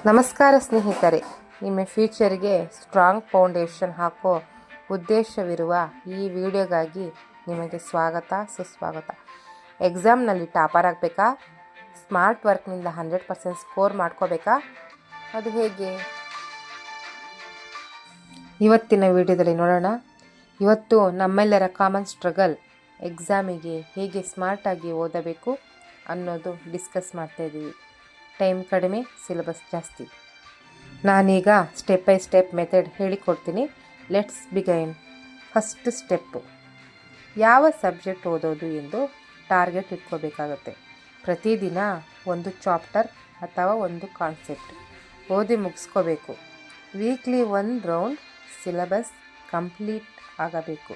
ನಮಸ್ಕಾರ ಸ್ನೇಹಿತರೆ, ನಿಮ್ಮ ಫ್ಯೂಚರ್ಗೆ ಸ್ಟ್ರಾಂಗ್ ಫೌಂಡೇಶನ್ ಹಾಕೋ ಉದ್ದೇಶವಿರುವ ಈ ವಿಡಿಯೋಗಾಗಿ ನಿಮಗೆ ಸ್ವಾಗತ, ಸುಸ್ವಾಗತ. ಎಕ್ಸಾಮ್ನಲ್ಲಿ ಟಾಪರ್ ಆಗಬೇಕಾ? ಸ್ಮಾರ್ಟ್ ವರ್ಕ್ನಿಂದ ಹಂಡ್ರೆಡ್ ಪರ್ಸೆಂಟ್ ಸ್ಕೋರ್ ಮಾಡ್ಕೋಬೇಕಾ? ಅದು ಹೇಗೆ? ಇವತ್ತಿನ ವಿಡಿಯೋದಲ್ಲಿ ನೋಡೋಣ. ಇವತ್ತು ನಮ್ಮೆಲ್ಲರ ಕಾಮನ್ ಸ್ಟ್ರಗಲ್ ಎಕ್ಸಾಮಿಗೆ ಹೇಗೆ ಸ್ಮಾರ್ಟಾಗಿ ಓದಬೇಕು ಅನ್ನೋದು ಡಿಸ್ಕಸ್ ಮಾಡ್ತಾ ಇದ್ದೀವಿ. ಟೈಮ್ ಕಡಿಮೆ ಸಿಲೆಬಸ್ ಜಾಸ್ತಿ. ನಾನೀಗ step by step method ಹೇಳಿಕೊಡ್ತೀನಿ. Let's begin. First step. ಯಾವ ಸಬ್ಜೆಕ್ಟ್ ಓದೋದು ಎಂದು ಟಾರ್ಗೆಟ್ ಇಟ್ಕೋಬೇಕಾಗುತ್ತೆ. ಪ್ರತಿದಿನ ಒಂದು ಚಾಪ್ಟರ್ ಅಥವಾ ಒಂದು ಕಾನ್ಸೆಪ್ಟ್ ಓದಿ ಮುಗಿಸ್ಕೋಬೇಕು. Weekly one round syllabus complete ಆಗಬೇಕು.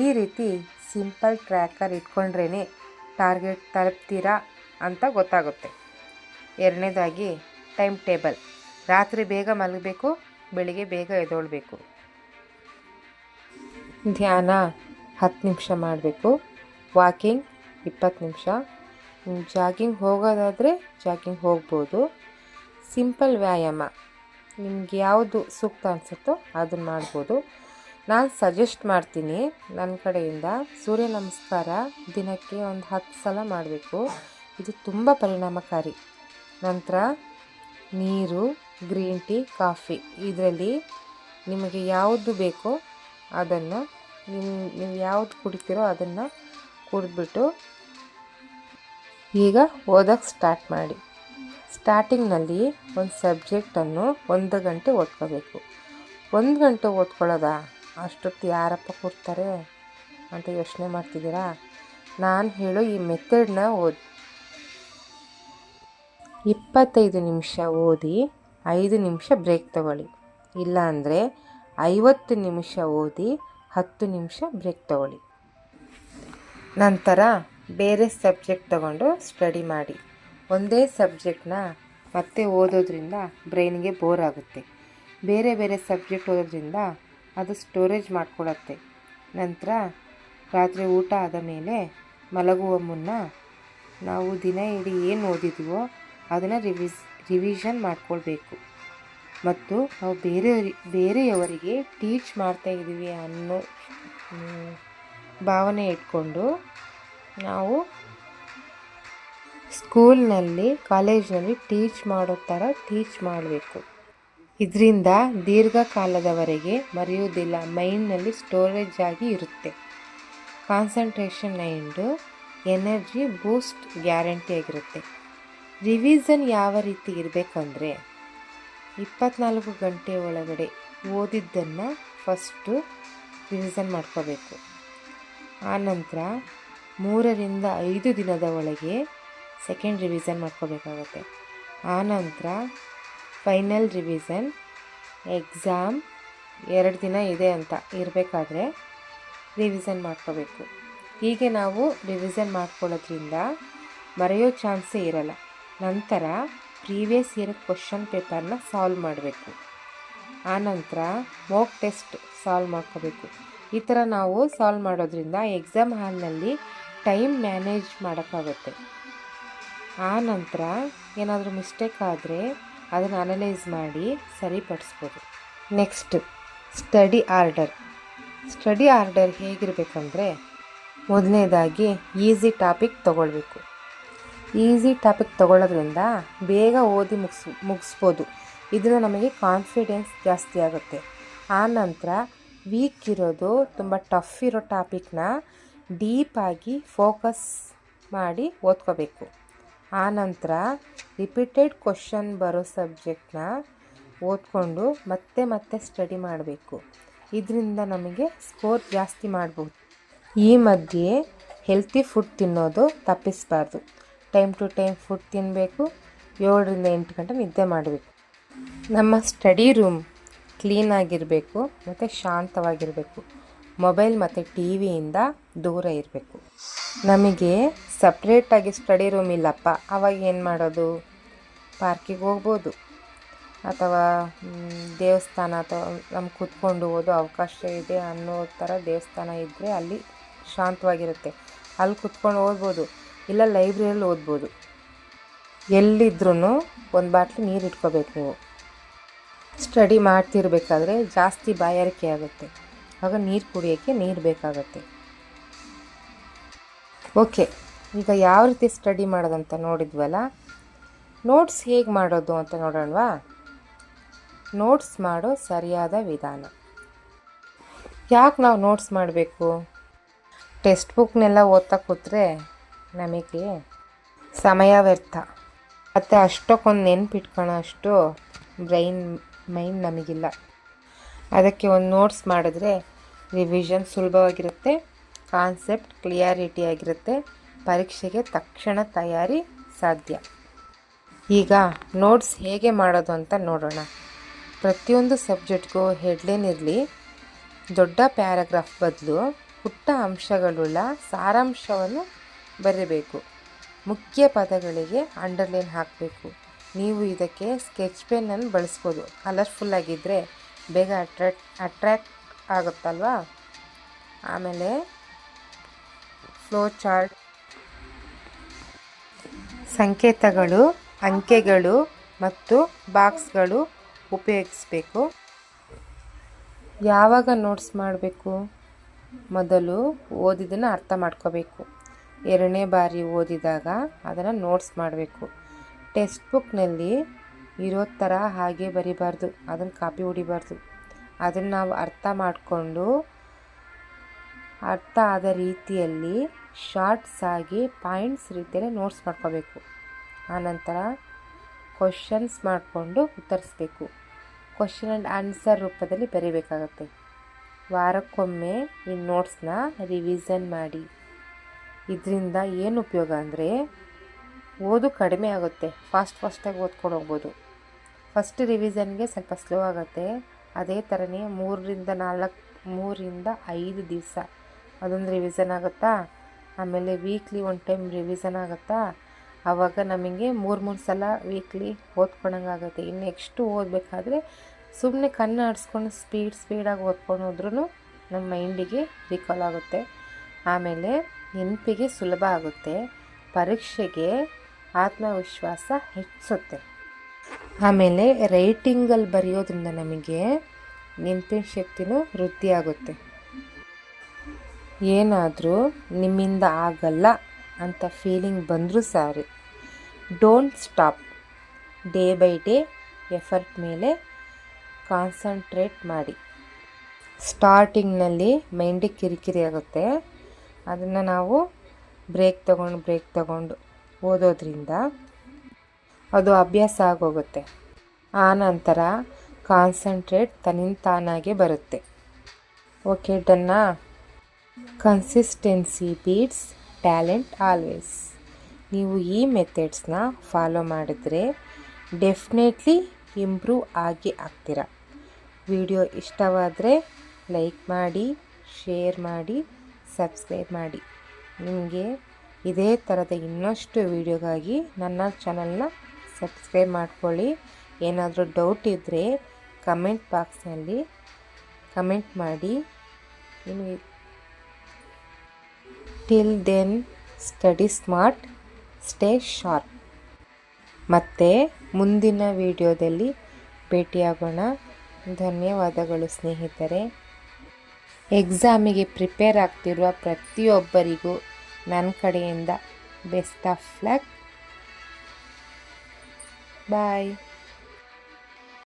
ಈ ರೀತಿ ಸಿಂಪಲ್ ಟ್ರ್ಯಾಕರ್ ಇಟ್ಕೊಂಡ್ರೇ ಟಾರ್ಗೆಟ್ ತಲುಪ್ತೀರಾ ಅಂತ ಗೊತ್ತಾಗುತ್ತೆ. ಎರಡನೇದಾಗಿ ಟೈಮ್ ಟೇಬಲ್. ರಾತ್ರಿ ಬೇಗ ಮಲಗಬೇಕು, ಬೆಳಿಗ್ಗೆ ಬೇಗ ಎದೊಳ್ಬೇಕು ಧ್ಯಾನ ಹತ್ತು ನಿಮಿಷ ಮಾಡಬೇಕು. ವಾಕಿಂಗ್ ಇಪ್ಪತ್ತು ನಿಮಿಷ. ಜಾಗಿಂಗ್ ಹೋಗೋದಾದರೆ ಜಾಗಿಂಗ್ ಹೋಗ್ಬೋದು. ಸಿಂಪಲ್ ವ್ಯಾಯಾಮ. ನಿಮ್ಗೆ ಯಾವುದು ಸೂಕ್ತ ಅನಿಸುತ್ತೋ ಅದನ್ನು ಮಾಡ್ಬೋದು. ನಾನು ಸಜೆಸ್ಟ್ ಮಾಡ್ತೀನಿ ನನ್ನ ಕಡೆಯಿಂದ ಸೂರ್ಯ ನಮಸ್ಕಾರ ದಿನಕ್ಕೆ ಒಂದು ಹತ್ತು ಸಲ ಮಾಡಬೇಕು. ಇದು ತುಂಬ ಪರಿಣಾಮಕಾರಿ. ನಂತರ ನೀರು, ಗ್ರೀನ್ ಟೀ, ಕಾಫಿ. ಇದರಲ್ಲಿ ನಿಮಗೆ ಯಾವುದು ಬೇಕೋ ಅದನ್ನು ನಿಮ್ಮ ನೀವು ಯಾವುದು ಕುಡಿತೀರೋ ಅದನ್ನು ಕುಡಿದ್ಬಿಟ್ಟು ಈಗ ಓದೋಕ್ಕೆ ಸ್ಟಾರ್ಟ್ ಮಾಡಿ. ಸ್ಟಾರ್ಟಿಂಗ್ನಲ್ಲಿ ಒಂದು ಸಬ್ಜೆಕ್ಟನ್ನು ಒಂದು ಗಂಟೆ ಓದ್ಕೋಬೇಕು. ಒಂದು ಗಂಟೆ ಓದ್ಕೊಳ್ಳೋದಾ? ಅಷ್ಟೊತ್ತು ಯಾರಪ್ಪ ಕೊಡ್ತಾರೆ ಅಂತ ಯೋಚನೆ ಮಾಡ್ತಿದ್ದೀರಾ? ನಾನು ಹೇಳೋ ಈ ಮೆಥಡ್ನ ಓದಿ ಇಪ್ಪತ್ತೈದು ನಿಮಿಷ ಓದಿ, ಐದು ನಿಮಿಷ ಬ್ರೇಕ್ ತಗೊಳ್ಳಿ. ಇಲ್ಲಾಂದರೆ ಐವತ್ತು ನಿಮಿಷ ಓದಿ, ಹತ್ತು ನಿಮಿಷ ಬ್ರೇಕ್ ತಗೊಳ್ಳಿ. ನಂತರ ಬೇರೆ ಸಬ್ಜೆಕ್ಟ್ ತಗೊಂಡು ಸ್ಟಡಿ ಮಾಡಿ. ಒಂದೇ ಸಬ್ಜೆಕ್ಟ್ನ ಮತ್ತೆ ಓದೋದ್ರಿಂದ ಬ್ರೈನ್ಗೆ ಬೋರ್ ಆಗುತ್ತೆ. ಬೇರೆ ಬೇರೆ ಸಬ್ಜೆಕ್ಟ್ ಓದೋದ್ರಿಂದ ಅದು ಸ್ಟೋರೇಜ್ ಮಾಡಿಕೊಳ್ಳುತ್ತೆ ನಂತರ ರಾತ್ರಿ ಊಟ ಆದ ಮೇಲೆ ಮಲಗುವ ಮುನ್ನ ನಾವು ದಿನ ಇಡೀ ಏನು ಓದಿದ್ವೋ ಅದನ್ನು ರಿವಿಸ್ ರಿವಿಷನ್ ಮಾಡ್ಕೊಳ್ಬೇಕು. ಮತ್ತು ನಾವು ಬೇರೆಯವರಿ ಬೇರೆಯವರಿಗೆ ಟೀಚ್ ಮಾಡ್ತಾ ಇದ್ದೀವಿ ಅನ್ನೋ ಭಾವನೆ ಇಟ್ಕೊಂಡು ನಾವು ಸ್ಕೂಲ್ನಲ್ಲಿ, ಕಾಲೇಜ್ನಲ್ಲಿ ಟೀಚ್ ಮಾಡೋ ಥರ ಟೀಚ್ ಮಾಡಬೇಕು. ಇದರಿಂದ ದೀರ್ಘಕಾಲದವರೆಗೆ ಮರೆಯುವುದಿಲ್ಲ. ಮೈಂಡ್ನಲ್ಲಿ ಸ್ಟೋರೇಜ್ ಆಗಿ ಇರುತ್ತೆ. Concentration mind energy boost guarantee ಆಗಿರುತ್ತೆ. ರಿವಿಸನ್ ಯಾವ ರೀತಿ ಇರಬೇಕಂದ್ರೆ ಇಪ್ಪತ್ನಾಲ್ಕು ಗಂಟೆ ಒಳಗಡೆ ಓದಿದ್ದನ್ನು ಫಸ್ಟು ರಿವಿಸನ್ ಮಾಡ್ಕೋಬೇಕು. ಆನಂತರ ಮೂರರಿಂದ ಐದು ದಿನದ ಒಳಗೆ ಸೆಕೆಂಡ್ ರಿವಿಸನ್ ಮಾಡ್ಕೋಬೇಕಾಗತ್ತೆ. ಆನಂತರ ಫೈನಲ್ ರಿವಿಸನ್ ಎಕ್ಸಾಮ್ ಎರಡು ದಿನ ಇದೆ ಅಂತ ಇರಬೇಕಾದ್ರೆ ರಿವಿಸನ್ ಮಾಡ್ಕೋಬೇಕು. ಹೀಗೆ ನಾವು ರಿವಿಸನ್ ಮಾಡ್ಕೊಳ್ಳೋದ್ರಿಂದ ಮರೆಯೋ ಚಾನ್ಸೇ ಇರಲ್ಲ. ನಂತರ ಪ್ರೀವಿಯಸ್ ಇಯರ್ ಕ್ವಶನ್ ಪೇಪರ್ನ ಸಾಲ್ವ್ ಮಾಡಬೇಕು. ಆನಂತರ ಮೋಕ್ ಟೆಸ್ಟ್ ಸಾಲ್ವ್ ಮಾಡ್ಕೋಬೇಕು. ಈ ಥರ ನಾವು ಸಾಲ್ವ್ ಮಾಡೋದ್ರಿಂದ ಎಕ್ಸಾಮ್ ಹಾಲ್ನಲ್ಲಿ ಟೈಮ್ ಮ್ಯಾನೇಜ್ ಮಾಡೋಕ್ಕಾಗುತ್ತೆ. ಆ ನಂತರ ಏನಾದರೂ ಮಿಸ್ಟೇಕ್ ಆದರೆ ಅದನ್ನು ಅನಲೈಸ್ ಮಾಡಿ ಸರಿಪಡಿಸ್ಬೋದು. Next study order study order ಹೇಗಿರಬೇಕಂದ್ರೆ ಮೊದಲನೇದಾಗಿ ಈಸಿ ಟಾಪಿಕ್ ತೊಗೊಳ್ಬೇಕು. ಈಸಿ ಟಾಪಿಕ್ ತೊಗೊಳ್ಳೋದ್ರಿಂದ ಬೇಗ ಓದಿ ಮುಗಿಸ್, ಮುಗಿಸ್ಬೋದು. ಇದರಿಂದ ನಮಗೆ ಕಾನ್ಫಿಡೆನ್ಸ್ ಜಾಸ್ತಿ ಆಗುತ್ತೆ. ಆನಂತರ ನಂತರ ವೀಕ್ ಇರೋದು ತುಂಬ ಟಫ್ ಇರೋ ಟಾಪಿಕ್ನ ಡೀಪಾಗಿ ಫೋಕಸ್ ಮಾಡಿ ಓದ್ಕೋಬೇಕು. ಆನಂತರ ನಂತರ ರಿಪೀಟೆಡ್ ಕ್ವಶನ್ ಬರೋ ಸಬ್ಜೆಕ್ಟ್ನ ಓದ್ಕೊಂಡು ಮತ್ತೆ ಮತ್ತೆ ಸ್ಟಡಿ ಮಾಡಬೇಕು. ಇದರಿಂದ ನಮಗೆ ಸ್ಕೋರ್ ಜಾಸ್ತಿ ಮಾಡ್ಬೋದು. ಈ ಮಧ್ಯೆ ಹೆಲ್ತಿ ಫುಡ್ ತಿನ್ನೋದು ತಪ್ಪಿಸಬಾರ್ದು. ಟೈಮ್ ಟು ಟೈಮ್ ಫುಡ್ ತಿನ್ನಬೇಕು ಏಳರಿಂದ ಎಂಟು ಗಂಟೆ ನಿದ್ದೆ ಮಾಡಬೇಕು. ನಮ್ಮ ಸ್ಟಡಿ ರೂಮ್ ಕ್ಲೀನಾಗಿರಬೇಕು ಮತ್ತು ಶಾಂತವಾಗಿರಬೇಕು. ಮೊಬೈಲ್ ಮತ್ತು ಟಿ ವಿಯಿಂದ ದೂರ ಇರಬೇಕು. ನಮಗೆ ಸಪ್ರೇಟಾಗಿ ಸ್ಟಡಿ ರೂಮ್ ಇಲ್ಲಪ್ಪ, ಅವಾಗ ಏನು ಮಾಡೋದು? ಪಾರ್ಕಿಗೆ ಹೋಗ್ಬೋದು. ಅಥವಾ ದೇವಸ್ಥಾನ ಅಥವಾ ನಮ್ಗೆ ಕೂತ್ಕೊಂಡು ಓದೋ ಅವಕಾಶ ಇದೆ ಅನ್ನೋ ಥರ ದೇವಸ್ಥಾನ ಇದ್ದರೆ ಅಲ್ಲಿ ಶಾಂತವಾಗಿರುತ್ತೆ. ಅಲ್ಲಿ ಕೂತ್ಕೊಂಡು ಓದ್ಬೋದು. ಇಲ್ಲ ಲೈಬ್ರರಿಯಲ್ಲಿ ಓದ್ಬೋದು. ಎಲ್ಲಿದ್ರೂ ಒಂದು ಬಾಟ್ಲಿ ನೀರು ಇಟ್ಕೋಬೇಕು ನೀವು. ಸ್ಟಡಿ ಮಾಡ್ತಿರ್ಬೇಕಾದ್ರೆ ಜಾಸ್ತಿ ಬಾಯಾರಿಕೆ ಆಗುತ್ತೆ. ಆಗ ನೀರು ಕುಡಿಯೋಕ್ಕೆ ನೀರು ಬೇಕಾಗುತ್ತೆ. ಓಕೆ, ಈಗ ಯಾವ ರೀತಿ ಸ್ಟಡಿ ಮಾಡೋದಂತ ನೋಡಿದ್ವಲ್ಲ? ನೋಟ್ಸ್ ಹೇಗೆ ಮಾಡೋದು ಅಂತ ನೋಡೋಣವಾ? ನೋಟ್ಸ್ ಮಾಡೋ ಸರಿಯಾದ ವಿಧಾನ. ಯಾಕೆ ನಾವು ನೋಟ್ಸ್ ಮಾಡಬೇಕು? ಟೆಕ್ಸ್ಟ್ ಬುಕ್ನೆಲ್ಲ ಓದ್ತಾ ಕೂತ್ರೆ ನಮಗೆ ಸಮಯ ವ್ಯರ್ಥ. ಮತ್ತು ಅಷ್ಟಕ್ಕೊಂದು ನೆನ್ಪಿಟ್ಕೊಳ್ಳೋ ಅಷ್ಟು ಬ್ರೈನ್, ಮೈಂಡ್ ನಮಗಿಲ್ಲ. ಅದಕ್ಕೆ ಒಂದು ನೋಟ್ಸ್ ಮಾಡಿದ್ರೆ ರಿವಿಷನ್ ಸುಲಭವಾಗಿರುತ್ತೆ, ಕಾನ್ಸೆಪ್ಟ್ ಕ್ಲಿಯಾರಿಟಿ ಆಗಿರುತ್ತೆ, ಪರೀಕ್ಷೆಗೆ ತಕ್ಷಣ ತಯಾರಿ ಸಾಧ್ಯ. ಈಗ ನೋಟ್ಸ್ ಹೇಗೆ ಮಾಡೋದು ಅಂತ ನೋಡೋಣ. ಪ್ರತಿಯೊಂದು ಸಬ್ಜೆಕ್ಟ್ಗೂ ಹೆಡ್ಲೈನ್ ಇರಲಿ, ದೊಡ್ಡ ಪ್ಯಾರಾಗ್ರಾಫ್ ಬದಲು ಪುಟ್ಟ ಅಂಶಗಳುಳ್ಳ ಸಾರಾಂಶವನ್ನು ಬರೀಬೇಕು. ಮುಖ್ಯ ಪದಗಳಿಗೆ ಅಂಡರ್ಲೈನ್ ಹಾಕಬೇಕು. ನೀವು ಇದಕ್ಕೆ ಸ್ಕೆಚ್ ಪೆನ್ನನ್ನು ಬಳಸ್ಬೋದು. ಕಲರ್ಫುಲ್ ಆಗಿದ್ದರೆ ಬೇಗ ಅಟ್ರಾಕ್ಟ್ ಅಟ್ರ್ಯಾಕ್ಟ್ ಆಗುತ್ತಲ್ವಾ? ಆಮೇಲೆ ಫ್ಲೋ ಚಾರ್ಟ್ ಸಂಕೇತಗಳು, ಅಂಕೆಗಳು ಮತ್ತು ಬಾಕ್ಸ್ಗಳು ಉಪಯೋಗಿಸಬೇಕು. ಯಾವಾಗ ನೋಟ್ಸ್ ಮಾಡಬೇಕು? ಮೊದಲು ಓದಿದ್ದನ್ನು ಅರ್ಥ ಮಾಡ್ಕೋಬೇಕು. ಎರಡನೇ ಬಾರಿ ಓದಿದಾಗ ಅದನ್ನು ನೋಟ್ಸ್ ಮಾಡಬೇಕು. ಟೆಕ್ಸ್ಟ್ ಬುಕ್ನಲ್ಲಿ ಇರೋ ಥರ ಹಾಗೆ ಬರಿಬಾರ್ದು, ಅದನ್ನು ಕಾಪಿ ಹೊಡಿಬಾರ್ದು. ಅದನ್ನು ನಾವು ಅರ್ಥ ಮಾಡಿಕೊಂಡು, ಅರ್ಥ ಆದ ರೀತಿಯಲ್ಲಿ ಶಾರ್ಟ್ಸ್ ಆಗಿ ಪಾಯಿಂಟ್ಸ್ ರೀತಿಯಲ್ಲಿ ನೋಟ್ಸ್ ಮಾಡ್ಕೋಬೇಕು. ಆನಂತರ ಕ್ವಶನ್ಸ್ ಮಾಡಿಕೊಂಡು ಉತ್ತರಿಸ್ಬೇಕು. ಕ್ವಶನ್ ಆ್ಯಂಡ್ ಆನ್ಸರ್ ರೂಪದಲ್ಲಿ ಬರೀಬೇಕಾಗತ್ತೆ. ವಾರಕ್ಕೊಮ್ಮೆ ಈ ನೋಟ್ಸ್ನ ರಿವಿಸನ್ ಮಾಡಿ. ಇದರಿಂದ ಏನು ಉಪಯೋಗ ಅಂದರೆ ಓದು ಕಡಿಮೆ ಆಗುತ್ತೆ. ಫಾಸ್ಟ್ ಫಾಸ್ಟಾಗಿ ಓದ್ಕೊಂಡು ಹೋಗ್ಬೋದು. ಫಸ್ಟ್ ರಿವಿಸನ್ಗೆ ಸ್ವಲ್ಪ ಸ್ಲೋ ಆಗುತ್ತೆ. ಅದೇ ಥರನೇ ಮೂರರಿಂದ ನಾಲ್ಕು, ಮೂರಿಂದ ಐದು ದಿವಸ ಅದೊಂದು ರಿವಿಸನ್ ಆಗುತ್ತಾ? ಆಮೇಲೆ ವೀಕ್ಲಿ ಒನ್ ಟೈಮ್ ರಿವಿಸನ್ ಆಗುತ್ತಾ? ಆವಾಗ ನಮಗೆ ಮೂರು ಮೂರು ಸಲ ವೀಕ್ಲಿ ಓದ್ಕೊಳಂಗಾಗತ್ತೆ ಇನ್ನು ನೆಕ್ಸ್ಟು ಓದಬೇಕಾದ್ರೆ ಸುಮ್ಮನೆ ಕಣ್ಣು ಆಡಿಸ್ಕೊಂಡು ಸ್ಪೀಡ್ ಸ್ಪೀಡಾಗಿ ಓದ್ಕೊಂಡು ಹೋದ್ರೂ ನಮ್ಮ ಮೈಂಡಿಗೆ ರಿಕಾಲ್ ಆಗುತ್ತೆ. ಆಮೇಲೆ ನೆನಪಿಗೆ ಸುಲಭ ಆಗುತ್ತೆ. ಪರೀಕ್ಷೆಗೆ ಆತ್ಮವಿಶ್ವಾಸ ಹೆಚ್ಚುತ್ತೆ. ಆಮೇಲೆ ರೈಟಿಂಗಲ್ಲಿ ಬರೆಯೋದ್ರಿಂದ ನಮಗೆ ನೆನಪಿನ ಶಕ್ತಿನೂ ವೃದ್ಧಿ ಆಗುತ್ತೆ. ಏನಾದರೂ ನಿಮ್ಮಿಂದ ಆಗಲ್ಲ ಅಂತ ಫೀಲಿಂಗ್ ಬಂದರೂ sorry. Don't stop day by day effort ಮೇಲೆ ಕಾನ್ಸಂಟ್ರೇಟ್ ಮಾಡಿ. ಸ್ಟಾರ್ಟಿಂಗ್ನಲ್ಲಿ ಮೈಂಡಿಗೆ ಕಿರಿಕಿರಿ ಆಗುತ್ತೆ. ಅದನ್ನು ನಾವು ಬ್ರೇಕ್ ತಗೊಂಡು ಬ್ರೇಕ್ ತಗೊಂಡು ಓದೋದ್ರಿಂದ ಅದು ಅಭ್ಯಾಸ ಆಗೋಗುತ್ತೆ. ಆ ನಂತರ ಕಾನ್ಸಂಟ್ರೇಟ್ ತನ್ನಿಂದ ತಾನಾಗೆ ಬರುತ್ತೆ. ಓಕೆ ಡನ್ನಾ ಕನ್ಸಿಸ್ಟೆನ್ಸಿ ಬೀಟ್ಸ್ ಟ್ಯಾಲೆಂಟ್ ಆಲ್ವೇಸ್ ನೀವು ಈ ಮೆಥಡ್ಸ್ನ ಫಾಲೋ ಮಾಡಿದ್ರೆ ಡೆಫಿನೆಟ್ಲಿ ಇಂಪ್ರೂವ್ ಆಗಿ ಆಗ್ತೀರ. ವಿಡಿಯೋ ಇಷ್ಟವಾದರೆ ಲೈಕ್ ಮಾಡಿ ಶೇರ್ ಮಾಡಿ. ಸಬ್ಸ್ಕ್ರೈಬ್ ಮಾಡಿ. ನಿಮಗೆ ಇದೇ ಥರದ ಇನ್ನಷ್ಟು ವೀಡಿಯೋಗಾಗಿ ನನ್ನ ಚಾನಲ್ನ ಸಬ್ಸ್ಕ್ರೈಬ್ ಮಾಡ್ಕೊಳ್ಳಿ. ಏನಾದರೂ ಡೌಟ್ ಇದ್ದರೆ ಕಮೆಂಟ್ ಬಾಕ್ಸ್ನಲ್ಲಿ ಕಮೆಂಟ್ ಮಾಡಿ. ನಿಮಗೆ till then study smart stay sharp ಮತ್ತು ಮುಂದಿನ ವಿಡಿಯೋದಲ್ಲಿ ಭೇಟಿಯಾಗೋಣ. ಧನ್ಯವಾದಗಳು ಸ್ನೇಹಿತರೆ. ಎಕ್ಸಾಮಿಗೆ ಪ್ರಿಪೇರ್ ಆಗ್ತಿರುವ ಪ್ರತಿಯೊಬ್ಬರಿಗೂ ನನ್ನ ಕಡೆಯಿಂದ ಬೆಸ್ಟ್ ಆಫ್ ಲಕ್ ಬಾಯ್